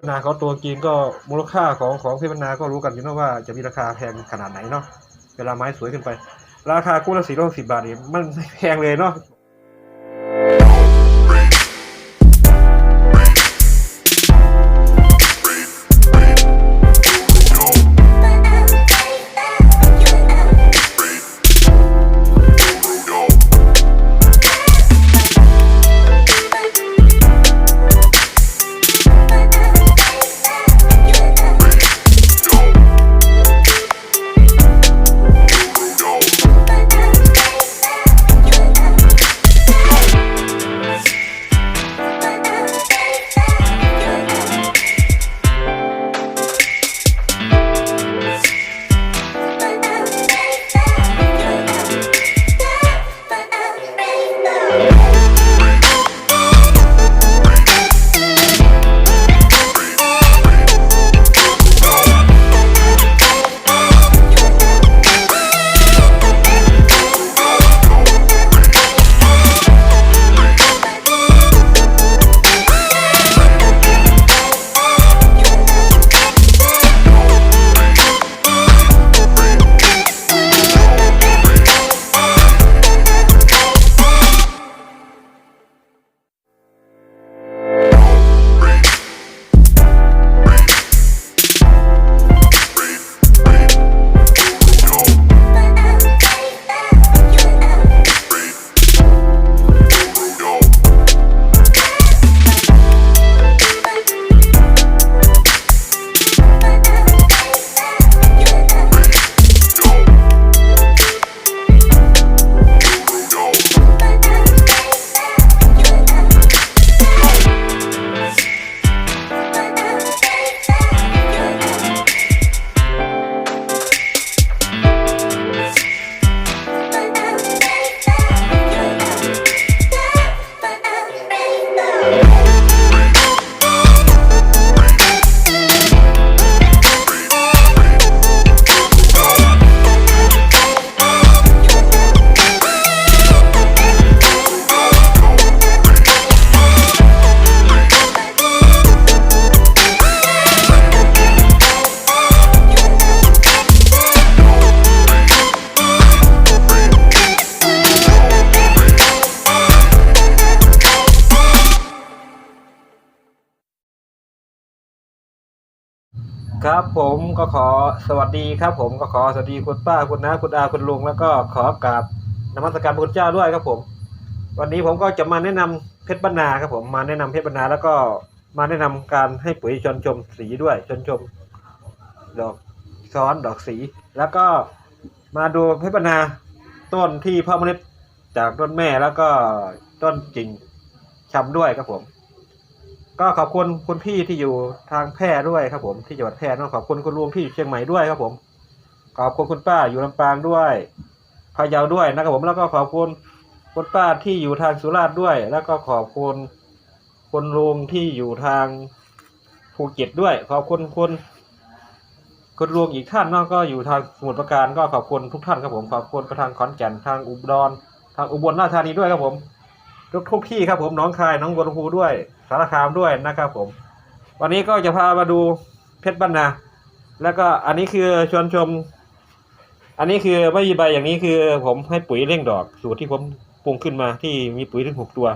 พนาเขาตัวกินก็มูลค่าของของเพชรนาก็รู้กันอยู่นะว่าจะมีราคาแพงขนาดไหนเนาะเวลาไม้สวยขึ้นไป ราคากู้ละสี่ร้อยสิบบาทนี่มันแพงเลยเนาะ ครับผมก็ขอสวัสดีครับ ผมก็ขอสวัสดีคุณป้าคุณน้าคุณอาคุณลุงแล้วก็ขอกราบนมัสการพระคุณเจ้าด้วยครับผม วันนี้ผมก็จะมาแนะนำเพชรบรรณาครับผมมาแนะนำเพชรบรรณาแล้วก็มาแนะนำการให้ปุ๋ยชนชมสีด้วยชนชม ดอกซ้อนดอกสี แล้วก็มาดูเพชรบรรณาต้นที่พ่อเมล็ดจากต้นแม่แล้วก็ต้นจริงชำด้วยครับผม ก็ขอบคุณคุณพี่ที่อยู่ทางแพร่ด้วยครับผมที่จังหวัดแพร่เนอะขอบคุณคุณลุงที่อยู่เชียงใหม่ด้วยครับผมขอบคุณคุณป้าอยู่ลำปางด้วยพะเยาด้วยนะครับผมแล้วก็ขอบคุณคุณป้าที่อยู่ทางสุราษฎร์ด้วย แล้วก็ขอบคุณคุณลุงที่อยู่ทางภูเก็ตด้วย ขอบคุณคุณคุณลุงอีกท่านนอะก็อยู่ทางสมุทรปราการก็ขอบคุณทุกท่านครับผมขอบคุณไปทางขอนแก่นทางอุดรทางอุบลราชธานีด้วยครับผมทุกทุกที่ครับผมน้องคายน้องบัวลำพูด้วย สารคามด้วยนะครับผม วันนี้ก็จะพามาดูเพชรบ้านนา แล้วก็อันนี้คือชวนชม อันนี้คือไม่มีใบอย่างนี้คือผมให้ปุ๋ยเร่งดอก สูตรที่ผมปรุงขึ้นมาที่มีปุ๋ยถึงหกตัว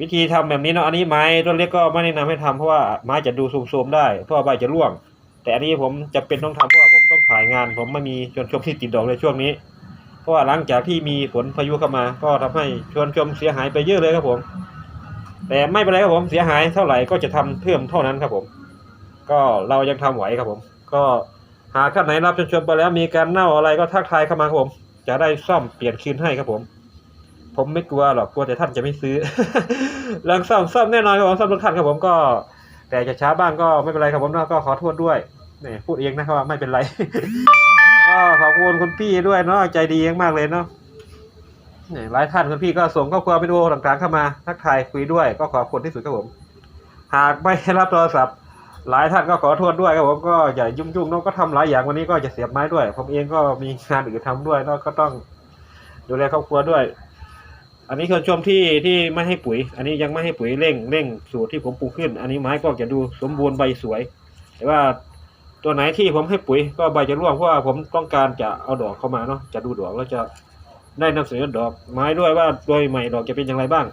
วิธีทำแบบนี้เนาะอันนี้ไม้ต้นเล็กก็ไม่แนะนำให้ทำเพราะว่าไม้จะดูโทรมๆได้ เพราะว่าใบจะร่วง แต่อันนี้ผมจะเป็นต้องทำเพราะว่าผมต้องถ่ายงาน ผมไม่มีชวนชมที่ติดดอกในช่วงนี้เพราะว่าหลังจากที่มีฝนพายุเข้ามา ก็ทำให้ชวนชมเสียหายไปเยอะเลยครับผม แต่ไม่เป็นไรครับผมเสียหายเท่าไหร่ก็จะทำเพิ่มเท่านั้นครับผม ก็เรายังทำไหวครับผม ก็หากท่านไหนรับชมไปแล้วมีการเน่าอะไรก็ทักทายเข้ามาครับผม จะได้ซ่อมเปลี่ยนคืนให้ครับผม ผมไม่กลัวหรอกกลัวแต่ท่านจะไม่ซื้อเรื่องซ่อมซ่อมแน่นอนครับผมซ่อมทุกท่านครับผมก็ แต่จะช้าบ้างก็ไม่เป็นไรครับผมนะก็ขอโทษด้วยนี่พูดเองนะครับว่าไม่เป็นไร ก็ขอบคุณคุณพี่ด้วยเนาะใจดีมากเลยเนาะ หลายท่านคุณพี่ก็ส่งข้อความวิดีโอต่างๆเข้ามาทักทายคุยด้วย ก็ขอบคุณที่สุดครับผม หากไม่รับโทรศัพท์ หลายท่านก็ขอโทษด้วยครับผมก็อย่ายุ่งๆเนาะก็ทำหลายอย่างวันนี้ก็จะเสียบไม้ด้วย ผมเองก็มีงานอื่นทำด้วยเนาะก็ต้องดูแลครอบครัวด้วย อันนี้คือชมที่ที่ไม่ให้ปุ๋ย อันนี้ยังไม่ให้ปุ๋ยเร่งเร่งสูตรที่ผมปลูกขึ้น อันนี้ไม้ก็จะดูสมบูรณ์ใบสวย แต่ว่าตัวไหนที่ผมให้ปุ๋ยก็ใบจะร่วงเพราะว่าผมต้องการจะเอาดอกเข้ามาเนาะจะดูดอกแล้วจะ ได้นำเสนอดอกไม้ด้วยว่าโดยใหม่ดอกจะเป็นอย่างไรบ้าง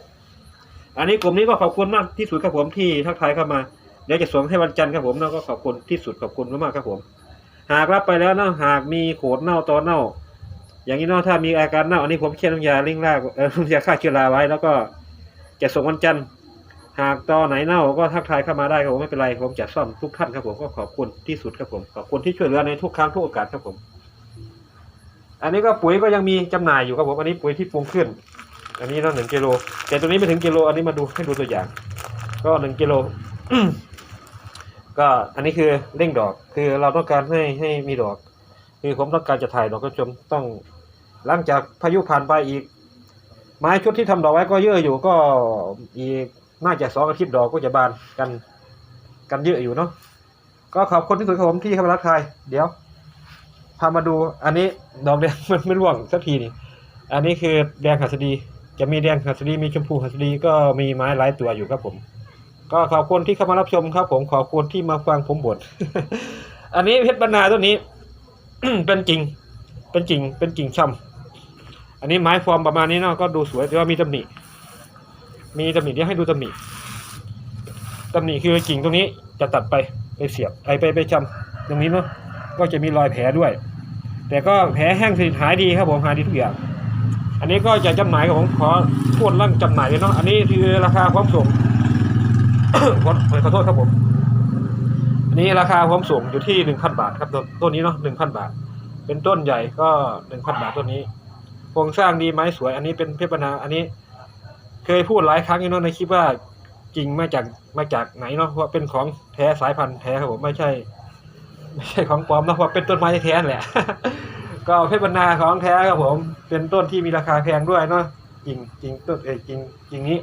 อันนี้กลุ่มนี้ก็ขอบคุณมากที่สุดครับผมที่ทักทายเข้ามาเดี๋ยวจะส่งให้วันจันทร์ครับผมแล้วก็ขอบคุณที่สุดขอบคุณมากๆครับผม หากรับไปแล้วนะหากมีโขดเน่าตอเน่า อย่างนี้เนาะถ้ามีอาการเน่าอันนี้ผมเขียนน้ำยาเร่งรากเออน้ำยาฆ่าเชื้อราไว้ แล้วก็จะส่งวันจันทร์หากตอไหนเน่าก็ทักทายเข้ามาได้ครับผมไม่เป็นไรผมจะซ่อมทุกท่านครับผมก็ขอบคุณที่สุดครับผมขอบคุณที่ช่วยเหลือในทุกครั้งทุกโอกาสครับผม อันนี้ก็ปุ๋ยก็ยังมีจำหน่ายอยู่ครับผมอันนี้ปุ๋ยที่ปรุงขึ้น อันนี้เนาะหนึ่งกิโลแต่ตัวนี้ไม่ถึงกิโลอันนี้มาดูให้ดูตัวอย่าง ก็หนึ่งกิโลก็อันนี้คือเร่งดอกคือเราต้องการให้ให้มีดอก คือผมต้องการจะถ่ายดอกกระชมต้องหลังจากพายุผ่านไปอีก ไม้ชุดที่ทำดอกไว้ก็เยอะอยู่ก็อีกน่าจะสองอาทิตย์ดอกก็จะบานกัน กันเยอะอยู่เนาะก็ขอบคุณที่สุดครับผมที่เข้ามารักทายเดี๋ยวามาดูอันนี้ดอกแดงมันไม่ร่วงสักทีนี่ อันนี้คือแดงหัสดี จะมีแดงหัสดีมีชมพูหัสดีก็มีไม้หลายตัวอยู่ครับผม ก็ขอบคุณที่เข้ามารับชมครับ ผมขอบคุณที่มาฟังผมบ่นอันนี้เพชรบรรณาตัวนี้ เป็นจริง เป็นจริง เป็นจริงช่ำอันนี้ไม้ฟอร์มประมาณนี้เนาะก็ดูสวยแต่ว่ามีตำหนิมีตำหนิเดี๋ยวให้ดูตำหนิตำหนิคือกิ่งตรงนี้จะตัดไปไปเสียบไปไปไปจำตรงนี้เนาะก็จะมีรอยแผลด้วย แต่ก็แผลแห้งสนิทหายดีครับผมหายดีทุกอย่าง อันนี้ก็จะจำหน่ายครับผมขอพูดเรื่องจำหน่ายเลยเนาะอันนี้คือราคาพร้อมส่งขอขอโทษครับผม อันนี้ราคาพร้อมส่งอยู่ที่หนึ่งพันบาทครับต้นต้นนี้เนาะหนึ่งพันบาท เป็นต้นใหญ่ก็หนึ่งพันบาทต้นนี้โครงสร้างดีไม้สวย อันนี้เป็นเพชรบรรณาอันนี้ เคยพูดหลายครั้งอยู่เนาะในคลิปว่ากิ่งมาจากมาจากไหนเนาะเพราเป็นของแท้สายพันธุ์แท้ครับผมไม่ใช่ ไม่ใช่ของปลอมนะเพราะเป็นต้นไม้แท้แหละ ก็เพชรบรรณาของแท้ครับผม เป็นต้นที่มีราคาแพงด้วยเนาะกิ่งกิ่งต้นเอยกิ่งกิ่งนี้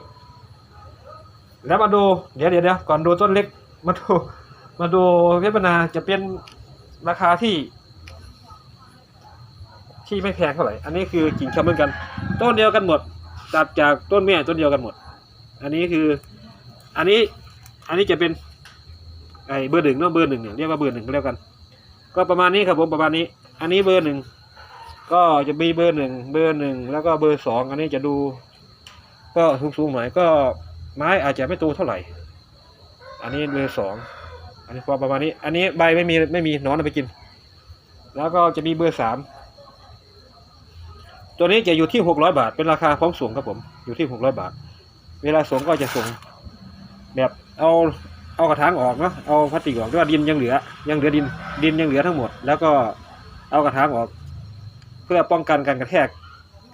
แล้วมาดูเดี๋ยวเดี๋ยวเดี๋ยวก่อนดูต้นเล็กมาดูมาดูเพชรบรรณาจะเป็นราคาที่ ที่ไม่แพงเท่าไหร่อันนี้คือกิ่งชำเหมือนกัน ต้นเดียวกันหมดตัดจากต้นแม่ต้นเดียวกันหมด อันนี้คือ อันนี้ อันนี้จะเป็น ไอ้เบอร์หนึ่งเนาะเบอร์หนึ่งเนี่ยเรียกว่าเบอร์หนึ่งก็แล้วกัน ก็ประมาณนี้ครับผมประมาณนี้ อันนี้เบอร์หนึ่งก็จะมีเบอร์หนึ่งเบอร์หนึ่งแล้วก็เบอร์สองอันนี้จะดู ก็สูงๆหน่อยก็ไม้อาจจะไม่โตเท่าไหร่ อันนี้เบอร์สองอันนี้พอประมาณนี้ อันนี้ใบไม่มีไม่มีนอนเอาไปกิน แล้วก็จะมีเบอร์สามตัวนี้จะอยู่ที่หกร้อยบาท เป็นราคาพร้อมส่งครับผม อยู่ที่หกร้อยบาท เวลาส่งก็จะส่งแบบเอา เอากระถางออกเนาะเอาพลาสติกออกด้วยดินยังเหลือ ยังเหลือดินดินยังเหลือทั้งหมด แล้วก็เอากระถางออก เพื่อป้องกันการกระแทก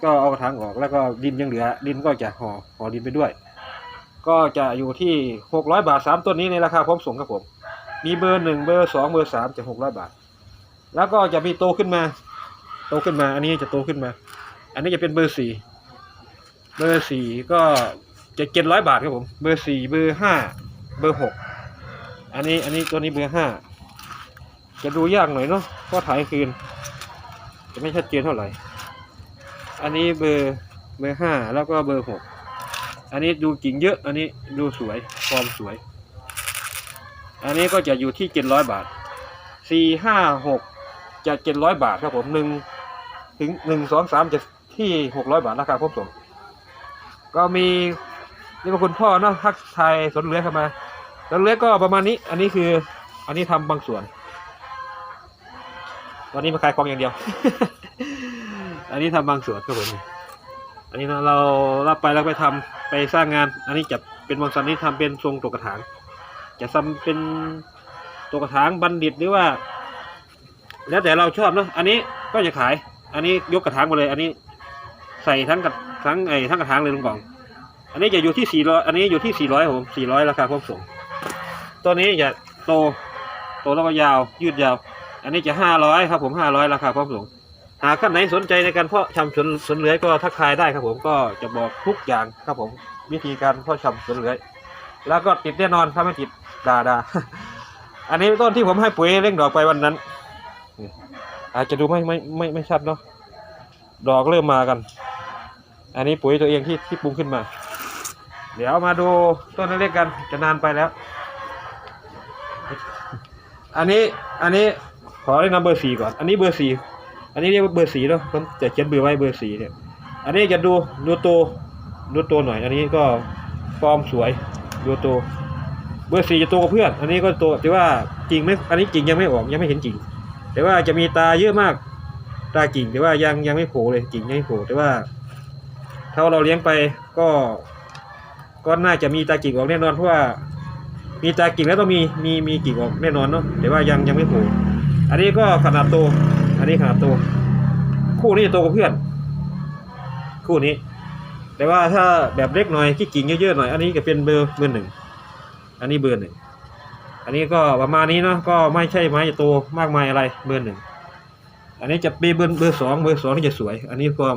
ก็เอากระถางออก แล้วก็ดินยังเหลือ ดินก็จะห่อห่อดินไปด้วย ก็จะอยู่ที่หกร้อยบาทสามต้นนี้ในราคาพร้อมส่งครับผม มีเบอร์หนึ่งเบอร์สองเบอร์สามจะหกร้อยบาท แล้วก็จะมีโตขึ้นมา โตขึ้นมา อันนี้จะโตขึ้นมา อันนี้จะเป็นเบอร์สี่เบอร์สี่ก็จะเจ็ดร้อยบาทครับผม เบอร์สี่เบอร์ห้าเบอร์หก อันนี้อันนี้ตัวนี้เบอร์ห้าจะดูยากหน่อยเนาะเพราะถ่ายคืน จะไม่ชัดเจนเท่าไหร่ อันนี้เบอร์เบอร์ห้าแล้วก็เบอร์หกอันนี้ดูกิ่งเยอะ อันนี้ดูสวยฟอร์มสวย อันนี้ก็จะอยู่ที่เจ็ดร้อยบาทสี่ห้าหกจะเจ็ดร้อยบาทครับผมหนึ่งถึงหนึ่งสองสามจะที่หกร้อยบาทราคาพร้อมส่งก็มีนี่ก็คุณพ่อเนาะทักทายสนเลื้อเข้ามา สวนเลื้อยก็ประมาณนี้ อันนี้คือ อันนี้ทำบางส่วนวันนี้มาขายของอย่างเดียว อันนี้ทำบางส่วนครับผม อันนี้นะเรารับไปแล้วไปทำไปสร้างงาน อันนี้จะเป็นบางส่วนนี้ทำเป็นทรงตัวกระถาง จะทำเป็นตัวกระถางบัณฑิตหรือว่า แล้วแต่เราชอบเนาะ อันนี้ก็จะขาย อันนี้ยกกระถางมาเลย อันนี้ใส่ทั้งกระทั้งไอ้ทั้งกระถางเลยลุงกอง อันนี้จะอยู่ที่สี่ร้อยอันนี้อยู่ที่สี่ร้อยผมสี่ร้อยราคาพร้อมส่ง ตัวนี้จะโตโตแล้วก็ยาวยืดยาว อันนี้จะห้าร้อยครับผมห้าร้อยราคาพร้อมส่งหากท่านไหนสนใจในการเพาะชำสวนสวนเลื้อยก็ทักทายได้ครับผมก็จะบอกทุกอย่างครับผมวิธีการเพาะชำสวนเลื้อยแล้วก็ติดแน่นอนถ้าไม่ติดด่าด่าอันนี้ต้นที่ผมให้ปุ๋ยเร่งดอกไปวันนั้น อาจจะดูไม่ไม่ไม่ไม่ชัดเนาะดอกเริ่มมากัน อันนี้ปุ๋ยตัวเองที่ที่ปรุงขึ้นมา เดี๋ยวมาดูต้นเล็กๆกันจะนานไปแล้ว อันนี้อันนี้ขอแนะนำเบอร์สี่ก่อน อันนี้เบอร์สี่อันนี้เรียกว่าเบอร์สี่เนาะผมจะเขียนเบอร์ไว้เบอร์สี่เนี่ย อันนี้จะดูดูโตดูโตหน่อย อันนี้ก็ฟอร์มสวยดูโตเบอร์สี่จะโตกว่าเพื่อน อันนี้ก็โตแต่ว่ากิ่งไม่ อันนี้กิ่งยังไม่ออกยังไม่เห็นกิ่งแต่ว่าจะมีตาเยอะมาก ตากิ่งแต่ว่ายังยังไม่โผล่เลยกิ่งยังไม่โผล่แต่ว่าถ้าเราเลี้ยงไปก็ก็น่าจะมีตากิ่งออกแน่นอนเพราะว่า มีตากิ่งแล้วต้องมีมีมีกิ่งออกแน่นอนเนาะแต่ว่ายังยังไม่โผล่อันนี้ก็ขนาดโต อันนี้ขนาดโต คู่นี้จะโตกว่าเพื่อน คู่นี้ แต่ว่าถ้าแบบเล็กหน่อยที่กิ่งเยอะๆหน่อย อันนี้จะเป็นเบอร์เบอร์หนึ่ง อันนี้เบอร์หนึ่ง อันนี้ก็ประมาณนี้เนาะ ก็ไม่ใช่ไม้จะโตมากมายอะไร เบอร์หนึ่ง อันนี้จะเป็นเบอร์เบอร์สอง เบอร์สองที่จะสวย อันนี้ความ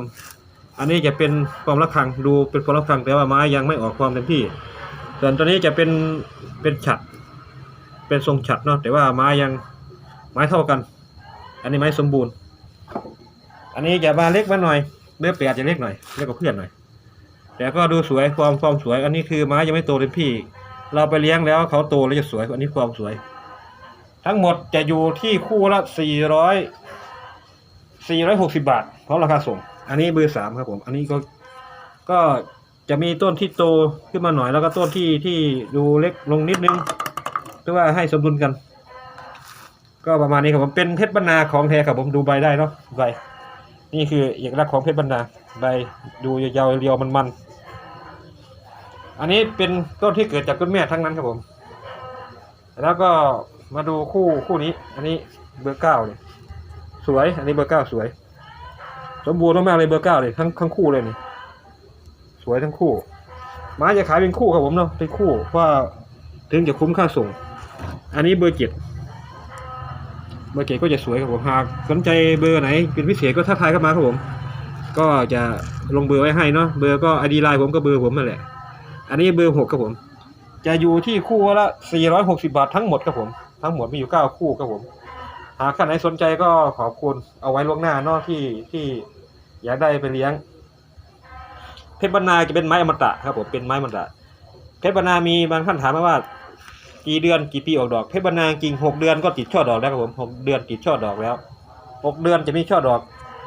อันนี้จะเป็นความระฆัง ดูเป็นความระฆังแต่ว่าไม้ยังไม่ออกความเต็มที่ ส่วนตัวนี้จะเป็นเป็นฉัดเป็นทรงฉัดเนาะแต่ว่าไม้ยังไม้เท่ากัน อันนี้ไม้สมบูรณ์ อันนี้จะมาเล็กมาหน่อยเบอร์แปดจะเล็กหน่อยเล็กกว่าเพื่อนหน่อย แต่ก็ดูสวยความความสวย อันนี้คือไม้ยังไม่โตเต็มที่ เราไปเลี้ยงแล้วเขาโตแล้วจะสวยอันนี้ความสวย ทั้งหมดจะอยู่ที่คู่ละสี่ร้อยสี่ร้อยหกสิบาทเพราะราคาส่ง อันนี้เบอร์สามครับผม อันนี้ก็ก็ จะมีต้นที่โตขึ้นมาหน่อยแล้วก็ต้นที่ที่ดูเล็กลงนิดนึงเพื่อว่าให้สมดุลกัน ก็ประมาณนี้ครับผมเป็นเพชรบรรณาของแท้ครับผมดูใบได้เนาะใบนี่คือเอกลักษณ์ของเพชรบรรณาใบดูยาวๆเรียวๆมันอันนี้เป็นต้นที่เกิดจากคุณแม่ทั้งนั้นครับผม แล้วก็มาดูคู่คู่นี้ อันนี้เบอร์เก้าเลยสวย อันนี้เบอร์เก้าสวย สมบูรณ์มากๆเลยเบอร์เก้าเลยทั้งทั้งคู่เลยนี่ สวยทั้งคู่ไม้จะขายเป็นคู่ครับผมเนาะเป็นคู่เพราะว่าถึงจะคุ้มค่าส่ง อันนี้เบอร์เจ็ดเบอร์เจ็ดก็จะสวยครับผมหากสนใจเบอร์ไหน เป็นพิเศษก็ทักทายเข้ามาครับผม ก็จะลงเบอร์ไว้ให้เนาะเบอร์ก็ไอดีไลน์ผมก็เบอร์ผมนั่นแหละ อันนี้เบอร์หกครับผม จะอยู่ที่คู่ละ460บาททั้งหมดครับผม ทั้งหมดมีอยู่9คู่ครับผม หากท่านไหนสนใจก็ขอบคุณเอาไว้ล่วงหน้าเนอกที่ที่อยากได้ไปเลี้ยง เพชรบรรณาจะเป็นไม้อมตะครับผมเป็นไม้อมตะ เพชรบรรณามีบางท่านถามมาว่า กี่เดือนกี่ปีออกดอก เพชรบรรณาจริงหกเดือนก็ติดช่อดอกแล้วครับผมหกเดือนติดช่อดอกแล้วหกเดือนจะมีช่อดอก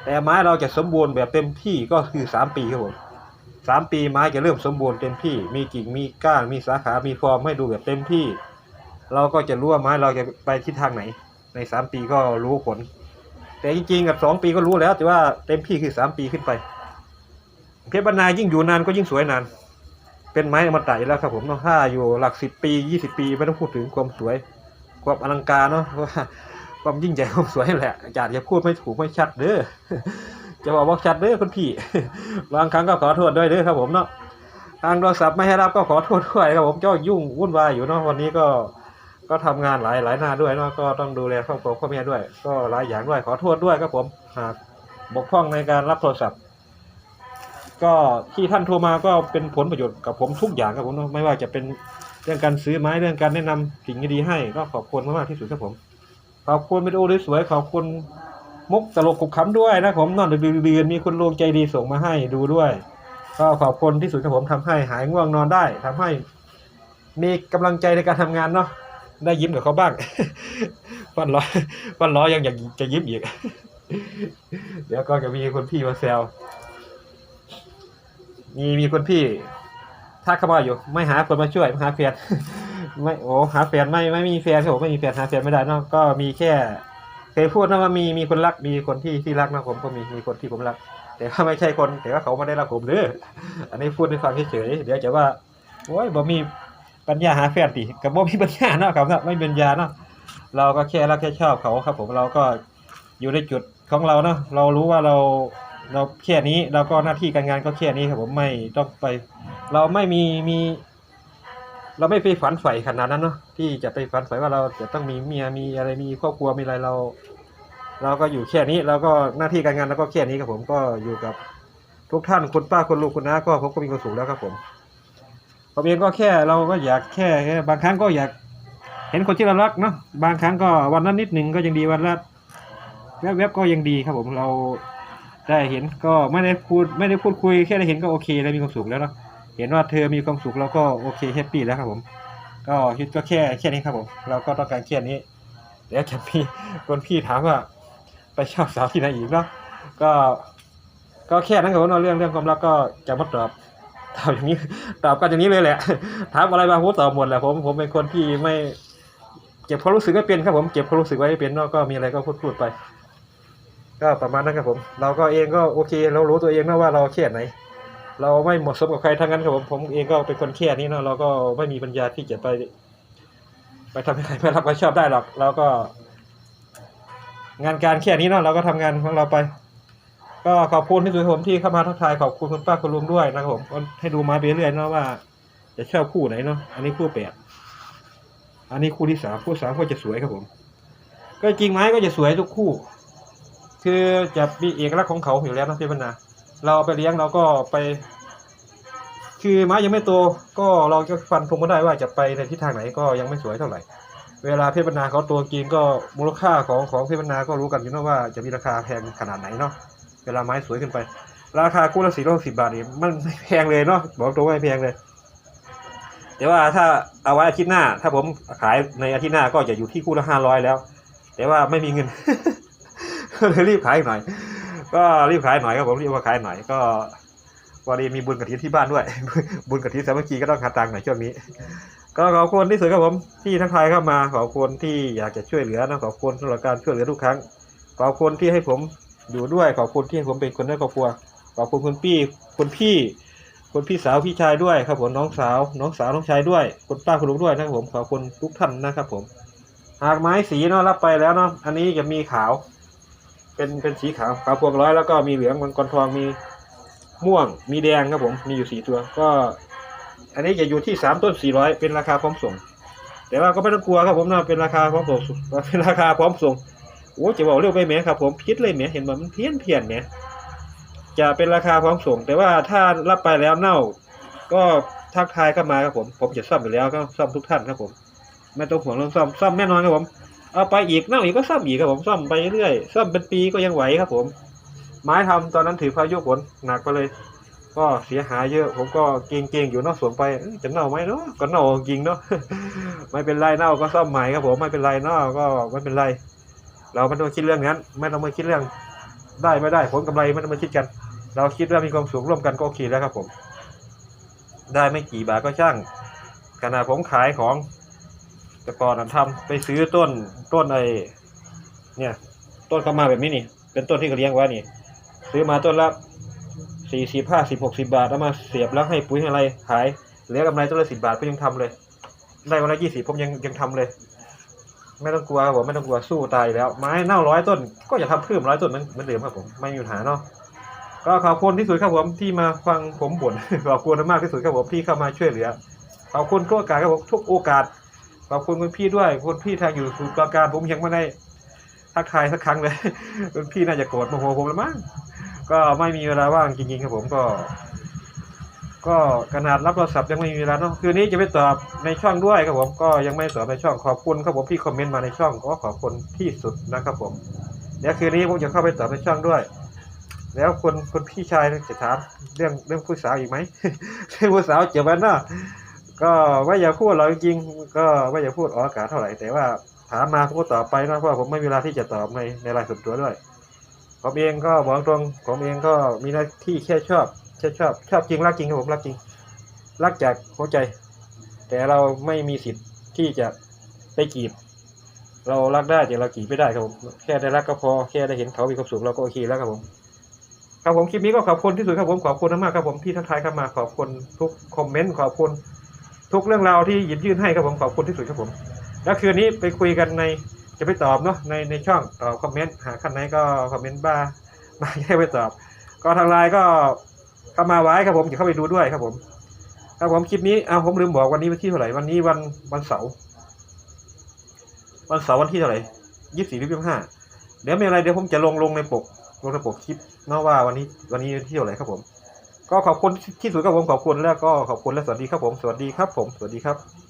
แต่ไม้เราจะสมบูรณ์แบบเต็มที่ก็คือสามปีครับผมสามปีไม้จะเริ่มสมบูรณ์เต็มที่ มีกิ่งมีก้านมีสาขา มีฟอร์มให้ดูแบบเต็มที่ เราก็จะรู้ว่าไม้เราจะไปทิศทางไหน ในสามปีก็รู้ผล แต่จริงๆกับสองปีก็รู้แล้ว แต่ว่าเต็มที่คือสามปีขึ้นไป เพชรบรรณายิ่งอยู่นานก็ยิ่งสวยนาน เป็นไม้อมตะอยู่แล้วครับผมเนาะถ้าอยู่หลักสิบปียี่สิบปีไม่ต้องพูดถึงความสวยความอลังการเนาะว่าความยิ่งใหญ่ความสวยแหละอาจารย์จะพูดไม่ถูกไม่ชัดเด้อจะบอกว่าชัดเด้อคุณพี่บางครั้งก็ขอโทษด้วยเด้อครับผมเนาะทางโทรศัพท์ไม่ให้รับก็ขอโทษด้วยครับผมเจ้ายุ่งวุ่นวายอยู่เนาะวันนี้ก็ก็ทำงานหลายหลายหน้าด้วยเนาะก็ต้องดูแลครอบครัวพ่อแม่ด้วย ก็หลายอย่างด้วยขอโทษด้วยครับผมหากบกพร่องในการรับโทรศัพท์ ก็ที่ท่านโทรมาก็เป็นผลประโยชน์กับผมทุกอย่างครับผมเนาะไม่ว่าจะเป็นเรื่องการซื้อไม้เรื่องการแนะนำสิ่งดีๆให้ก็ขอบคุณมากๆที่สุดครับผม ขอบคุณวิดีโอสวยๆขอบคุณมุกตลกขุบขำด้วยนะผมนอนดึกๆดื่นๆมีคุณลงใจดีส่งมาให้ดูด้วย ก็ขอบคุณที่สุดครับผมทำให้หายง่วงนอนได้ทำให้ มีกำลังใจในการทำงานเนาะได้ยิ้มกับเขาบ้างฟันร้อยฟันร้อยยังอยากจะยิ้มอีก เดี๋ยวก็จะมีคนพี่มาแซว มีมีคนพี่ทักเข้ามาอยู่ ไม่หาคนมาช่วยไม่หาแฟนไม่โอ้หาแฟนไม่ไม่มีแฟนครับผมไม่มีแฟนหาแฟนไม่ได้นอะก็มีแค่เคยพูดนะว่ามีมีคนรักมีคนที่ที่รักนะผมก็มีมีคนที่ผมรัก แต่ว่าไม่ใช่คน แต่ว่าเขาไม่ได้รักผมเด้ออันนี้พูดในความเฉยเดี๋ยวจะว่าโอ้ยบ่มีปัญญาหาแฟนติกับบ่มีปัญญาเนาะครับไม่เป็นปัญญาเนาะเราก็แค่รักแค่ชอบเขาครับ ผมเราก็อยู่ในจุดของเราเนาะเรารู้ว่าเรา เราแค่นี้เราก็หน้าที่การงานก็แค่นี้ครับผมไม่ต้องไป เราไม่มีมี เราไม่ไปฝันใฝ่ขนาดนั้นเนาะที่จะไปฝันใฝ่ว่าเราจะต้องมีเมียมีอะไรมีครอบครัวมีอะไรเรา เราก็อยู่แค่นี้เราก็หน้าที่การงานเราก็แค่นี้ครับผมก็อยู่กับทุกท่านคุณป้าคุณลูกคุณน้าก็ผมก็มีความสุขแล้วครับผมผมเองก็แค่เราก็อยากแค่แค่บางครั้งก็อยาก เห็นคนที่เรารักเนาะบางครั้งก็วันนั้นนิดหนึ่งก็ยังดีวันละแวบๆก็ยังดีครับผมเรา ได้เห็นก็ไม่ได้พูดไม่ได้พูดคุยแค่ได้เห็นก็โอเคแล้วมีความสุขแล้วเนาะเห็นว่าเธอมีความสุขเราก็โอเคแฮปปี้แล้วครับผมก็คิดก็แค่แค่นี้ครับผมเราก็ต้องการแค่นี้เดี๋ยวจะมีคนพี่ถามว่าไปชอบสาวที่ไหนอีกเนาะก็ ก็แค่นั้นครับผมเนาเรื่องเรื่องความรักก็จะมาตอบตอบอย่างนี้ตอบกันอย่างนี้เลยแหละถามอะไรมาผมตอบหมดแหละผมผมเป็นคนที่ไม่ เก็บความรู้สึกไม่เป็นครับผมเก็บความรู้สึกไว้ไม่เป็นเนาะก็มีอะไรก็พูดพูดไป ก็ประมาณนั้นครับผม เราก็เองก็โอเค เรารู้ตัวเองนะว่าเราแค่ไหน เราไม่เหมาะสมกับใครทั้งนั้นครับผมผมเองก็เป็นคนแค่นี้เนาะเราก็ไม่มีปัญญาที่จะไป ไปทำให้ใครไม่รับผิดชอบได้หรอกเราก็ งานการแค่นี้เนาะเราก็ทำงานของเราไป ก็ขอบคุณที่สุดผมที่เข้ามาทักทายขอบคุณคุณป้าคุณลุงด้วยนะครับผมให้ดูมาไปเรื่อยๆเนาะว่า จะชอบคู่ไหนเนาะอันนี้คู่แปดอันนี้คู่ที่สามคู่สามก็จะสวยครับผม ก็จริงไหมก็จะสวยทุกคู่ คือจะมีเอกลักษณ์ของเขาอยู่แล้วนะพี่บรรณาเราเอาไปเลี้ยงเราก็ไป คือไม้ยังไม่โตก็เราจะฟันธงไม่ได้ว่าจะไปในทิศทางไหนก็ยังไม่สวยเท่าไหร่ เวลาเพชรบรรณาเขาตัวกินก็มูลค่าของของเพชรบรรณาก็รู้กันอยู่นะว่าจะมีราคาแพงขนาดไหนเนาะเวลาไม้สวยขึ้นไป ราคาคู่ละสี่ร้อยสิบบาทนี่มันแพงเลยเนาะบอกตรงว่าแพงเลยแต่ว่าถ้าเอาไว้อาทิตย์หน้า ถ้าผมขายในอาทิตย์หน้าก็จะอยู่ที่คู่ละห้าร้อยแล้ว แต่ว่าไม่มีเงิน ก็เลยรีบขายหน่อย ก็รีบขายหน่อยครับผมรีบมาขายหน่อยก็วันนี้มีบุญกระถินที่บ้านด้วย บุญกระถินสามัคคีก็ต้องหาตังค์หน่อยช่วงนี้ ก็ขอบคุณที่สุดครับผมที่ทักทายเข้ามาขอบคุณที่อยากจะช่วยเหลือนะขอบคุณสำหรับการช่วยเหลือทุกครั้ง ขอบคุณที่ให้ผมอยู่ด้วยขอบคุณที่ให้ผมเป็นคนในครอบครัวขอบคุณคุณพี่คุณพี่คุณพี่สาวพี่ชายด้วยครับผมน้องสาว น้องสาวน้องชายด้วยคุณป้าคุณลุงด้วยนะครับผมขอบคุณทุกท่านนะครับผมหากไม้สีเนาะรับไปแล้วเนาะอันนี้จะมีขาว เป็นเป็นสีขาวขาวพวงร้อยแล้วก็มีเหลืองมังกรทองมีม่วงมีแดงครับผมมีอยู่สี่ตัวก็ อันนี้จะอยู่ที่สามต้นสี่ร้อยเป็นราคาพร้อมส่ง แต่ว่าก็ไม่ต้องกลัวครับผมนะเป็นราคาพร้อมส่งเป็นราคาพร้อมส่งโอ้จะบอกเร็วไปไหมครับผมพิดเลยไหมเห็นว่ามันเพี้ยนเพี้ยนไหมจะเป็นราคาพร้อมส่ง แต่ว่าถ้ารับไปแล้วเน่า ก็ทักทายเข้ามาครับผม ผมจะซ่อมอยู่แล้วก็ซ่อมทุกท่านครับผม ไม่ต้องห่วงเรื่องซ่อมซ่อมแน่นอนครับผม เอาไปอีกเน่าอีกก็ซ่อมอีกครับผมซ่อมไปเรื่อยซ่อมเป็นปีก็ยังไหวครับ ผม ไม้ทำตอนนั้นถือพายุฝนหนักไปเลย ก็เสียหายเยอะ ผมก็เก่งๆอยู่นอกสวนไปจะเน่าไหมเนาะก็เน่าจริงเนาะไม่เป็นไรเน่าก็ซ่อมใหม่ครับผมไม่เป็นไรเน่าก็ไม่เป็นไร เราไม่ต้องคิดเรื่องนั้น ไม่ต้องมาคิดเรื่อง ได้ไม่ได้ผลกำไรไม่ต้องมาคิดกัน เราคิดว่ามีความสุขร่วมกันก็โอเคแล้วครับผม ได้ไม่กี่บาทก็ช่างขณะผมขายของ แต่ก่อนนะทำไปซื้อต้นต้นไอเนี่ย ต้นเข้ามาแบบนี้นี่ เป็นต้นที่เขาเลี้ยงไว้นี่ ซื้อมาต้นละสี่สิบห้าสิบหกสิบาทแล้วมาเสียบแล้วให้ปุ๋ยให้อะไรขายเหลือกำไรต้นละสิบาทก็ยังทำเลย ได้วันละยี่สิบผมยังยังทำเลย ไม่ต้องกลัวผมไม่ต้องกลัวสู้ตายแล้ว ไม้เน่าร้อยต้น ก็จะทำเพิ่มร้อยต้นเหมือนเหมือนเดิมครับผมไม่มีปัญหาเนาะก็ขอบคุณที่สุดครับผมที่มาฟังผมบ่นขอบคุณมากที่สุดครับผมที่เข้ามาช่วยเหลือขอบคุณทุกโอกาสครับผมทุกโอกาส ขอบคุณคุณพี่ด้วยคุณพี่ทางอยู่สูตรประการผมยังไม่ได้ทักทายสักครั้งเลยคุณพี่น่าจะโกรธโมโหผมแล้วมั้งก็ไม่มีเวลาว่างจริงๆครับผมก็ ก็ขนาดรับโทรศัพท์ยังไม่มีเวลาเนาะคืนนี้จะไปตอบในช่องด้วยครับผมก็ยังไม่ตอบในช่องขอบคุณครับผมที่คอมเมนต์มาในช่องก็ขอบคุณที่สุดนะครับผมเดี๋ยวคืนนี้ผมจะเข้าไปตอบในช่องด้วย แล้วคุณคุณพี่ชายจะถามเรื่องเรื่องผู้สาวอีกไหมเรื่องผู้สาวเจ็บวันเนาะ ก็ไม่อยากพูดหรอกจริงๆก็ไม่อยากพูดออกอากาศเท่าไหร่แต่ว่าถามมาผมก็ตอบไปนะเพราะว่าผมไม่มีเวลาที่จะตอบในในรายส่วนตัวด้วยผมเองก็บอกตรงผมเองก็มีหน้าที่แค่ชอบแค่ชอบ ชอบจริงรักจริงครับผมรักจริง รักจากหัวใจ แต่เราไม่มีสิทธิ์ที่จะไปจีบ เรารักได้แต่เราจีบไม่ได้ครับผมแค่ได้รักก็พอแค่ได้เห็นเขามีความสุขเราก็โอเคแล้วครับผมครับผมคลิปนี้ก็ขอบคุณที่สุดครับผมขอบคุณมากครับผมที่ทักทายเข้ามาขอบคุณทุกคอมเมนต์ขอบคุณ ทุกเรื่องราวที่หยิบยื่นให้ครับผมขอบคุณที่สุดครับผม แล้วคืนนี้ไปคุยกันในจะไปตอบเนาะในในช่องตอบคอมเมนต์หาขั้นไหนก็คอมเมนต์บ้ามาให้ไปตอบ ก็ทางไลน์ก็เข้ามาไว้ครับผมจะเข้าไปดูด้วยครับผม ครับผมคลิปนี้เอาผมลืมบอกวันนี้วันที่เท่าไหร่วันนี้วันวันเสาร์วันเสาร์วันที่เท่าไหร่ยี่สิบสี่หรือยี่สิบห้าเดี๋ยวไม่อะไรเดี๋ยวผมจะลงลงในปกลงในปกคลิปเนาะว่าวันนี้วันนี้วันที่เท่าไหร่ครับผม ก็ขอบคุณที่สุดครับผมขอบคุณแล้วก็ขอบคุณและสวัสดีครับผมสวัสดีครับผมสวัสดีครับ